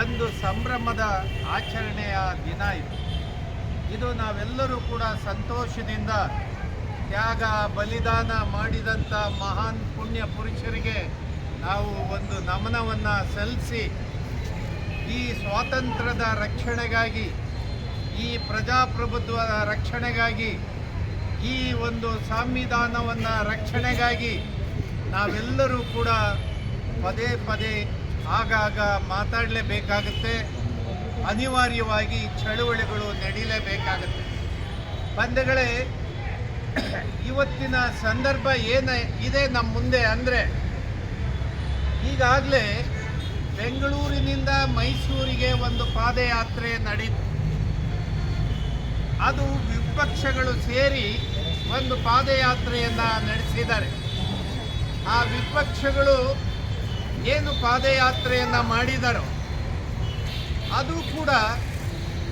ಒಂದು ಸಂಭ್ರಮದ ಆಚರಣೆಯ ದಿನ ಇದು. ಇದು ನಾವೆಲ್ಲರೂ ಕೂಡ ಸಂತೋಷದಿಂದ ತ್ಯಾಗ, ಬಲಿದಾನ ಮಾಡಿದಂಥ ಮಹಾನ್ ಪುಣ್ಯ ಪುರುಷರಿಗೆ ನಾವು ಒಂದು ನಮನವನ್ನು ಸಲ್ಲಿಸಿ ಈ ಸ್ವಾತಂತ್ರ್ಯದ ರಕ್ಷಣೆಗಾಗಿ, ಈ ಪ್ರಜಾಪ್ರಭುತ್ವದ ರಕ್ಷಣೆಗಾಗಿ, ಈ ಒಂದು ಸಂವಿಧಾನವನ್ನು ರಕ್ಷಣೆಗಾಗಿ ನಾವೆಲ್ಲರೂ ಕೂಡ ಪದೇ ಪದೇ ಆಗಾಗ ಮಾತಾಡಲೇಬೇಕಾಗುತ್ತೆ. ಅನಿವಾರ್ಯವಾಗಿ ಚಳುವಳಿಗಳು ನಡೀಲೇಬೇಕಾಗುತ್ತೆ. ಬಂಧುಗಳೇ, ಇವತ್ತಿನ ಸಂದರ್ಭ ಏನ ಇದೆ ನಮ್ಮ ಮುಂದೆ ಅಂದರೆ, ಈಗಾಗಲೇ ಬೆಂಗಳೂರಿನಿಂದ ಮೈಸೂರಿಗೆ ಒಂದು ಪಾದಯಾತ್ರೆ ನಡೀತು. ಅದು ವಿಪಕ್ಷಗಳು ಸೇರಿ ಒಂದು ಪಾದಯಾತ್ರೆಯನ್ನು ನಡೆಸಿದ್ದಾರೆ. ಆ ವಿಪಕ್ಷಗಳು ಏನು ಪಾದಯಾತ್ರೆಯನ್ನು ಮಾಡಿದರೋ ಅದು ಕೂಡ